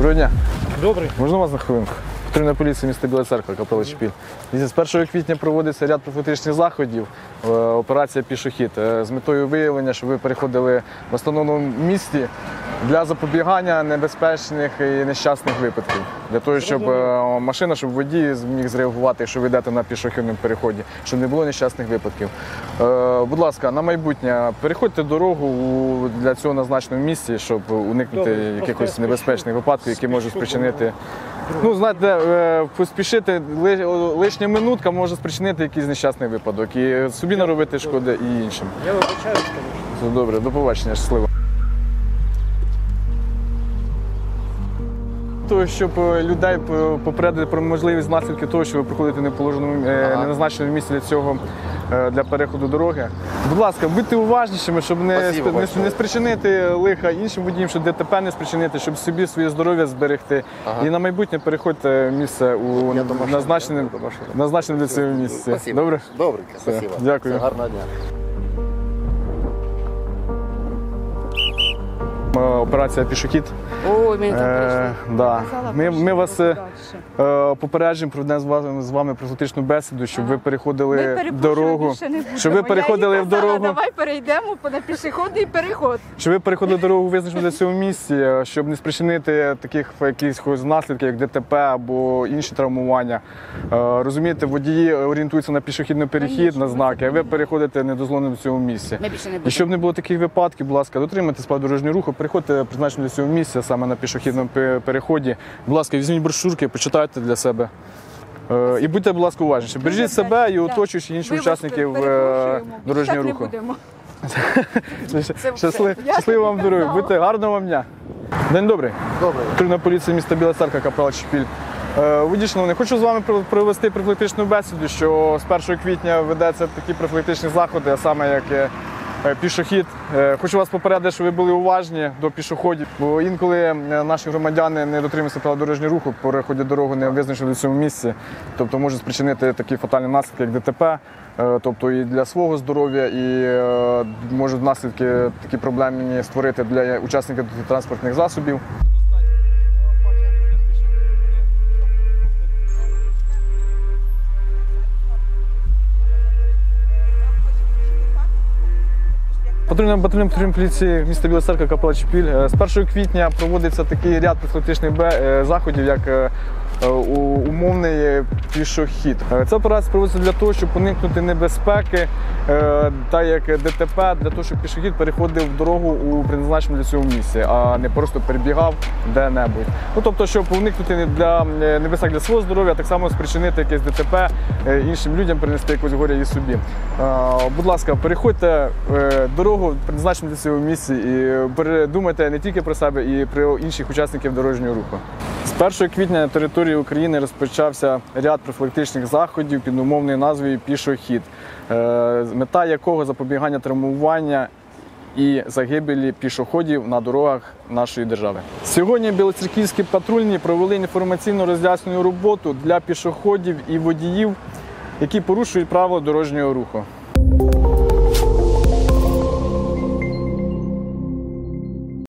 Доброго дня. Добрий. Можна вас на хвилинку? Патрульна поліція міста Біла Церква, капела Чепіль. З 1 квітня проводиться ряд профілактичних заходів, е, операція пішохід е, з метою виявлення, щоб ви переходили в основному місті для запобігання небезпечних і нещасних випадків. Для того, щоб е, машина, щоб водій зміг зреагувати, якщо ви йдете на пішохідному переході, щоб не було нещасних випадків. Е, Будь ласка, на майбутнє переходьте дорогу для цього назначеному місці, щоб уникнути якихось небезпечних випадків, які можуть спричинити. Ну, знаєте, е, поспішити лишня минутка може спричинити якийсь нещасний випадок і собі наробити шкоди і іншим. Я звісно. Все добре, до побачення, щасливо. Того, щоб е, людей попередити про можливість наслідки того, що ви проходите не в положеному е, не назначеному місці для цього е, для переходу дороги. Будь ласка, будьте уважнішими, щоб не, Спасибо не, не спричинити лиха іншим водіям, щоб ДТП не спричинити, щоб собі своє здоров'я зберегти. Ага. І на майбутнє переходьте місце у назначене, для цього місце. Спасибо. Добре? Все, спасибо. дякую. Все, гарного дня. Операція пішохід. Ой, мені там Е, да. Ми, ми вас е, е, попереджуємо, проведемо з вами, профілактичну бесіду, щоб ви переходили перепрошую, дорогу. будемо. Щоб ви переходили Я в казала, дорогу. Давай перейдемо на пішохідний переход. Щоб ви переходили дорогу визначену для цього місці, е, щоб не спричинити таких якихось наслідків, як ДТП або інші травмування. Е, Розумієте, водії орієнтуються на пішохідний перехід, на знаки, а ви переходите недозволеним в цьому місці. Ми більше не І щоб не було таких випадків, будь ласка, дотримуйтесь правил дорожнього руху, переходьте призначено для цього місця саме на пішохідному переході. Будь ласка, візьміть брошурки, почитайте для себе. Е, І будьте, будь ласка, уважніші. Бережіть себе і да. оточуючих інших учасників е, дорожнього руху. Щасливо вам тобі Будьте гарного вам дня. День добрий. Добрий. Патрульна поліція міста Біла Церква, капрал Чепіль. Е, Водій, шановний, хочу з вами провести профілактичну бесіду, що з 1 квітня ведеться такі профілактичні заходи, а саме як е, пішохід. Е, Хочу вас попередити, що ви були уважні до пішоходів, бо інколи е, наші громадяни не дотримуються правил дорожнього руху, переходять дорогу не визначили в цьому місці, тобто може спричинити такі фатальні наслідки, як ДТП. Е, Тобто і для свого здоров'я, і е, можуть наслідки такі проблемні створити для учасників транспортних засобів. Патрульним патрульна поліції міста Білоцерка Капела Чепіль. Е, З 1 квітня проводиться такий ряд профілактичних е, заходів, як е, умовний е, пішохід. Е, Ця операція проводиться для того, щоб уникнути небезпеки, е, та як ДТП, для того, щоб пішохід переходив дорогу у призначеному для цього місці, а не просто перебігав де-небудь. Ну тобто, щоб уникнути для е, небезпек для свого здоров'я, так само спричинити якесь ДТП іншим людям, принести якось горя і собі. Будь ласка, переходьте дорогу, призначену для цього місці, і передумайте не тільки про себе, і про інших учасників дорожнього руху. З 1 квітня на території України розпочався ряд профілактичних заходів під умовною назвою Пішохід, е, мета якого запобігання травмування і загибелі пішоходів на дорогах нашої держави. Сьогодні білоцерківські патрульні провели інформаційно роз'яснювальну роботу для пішоходів і водіїв, які порушують правила дорожнього руху.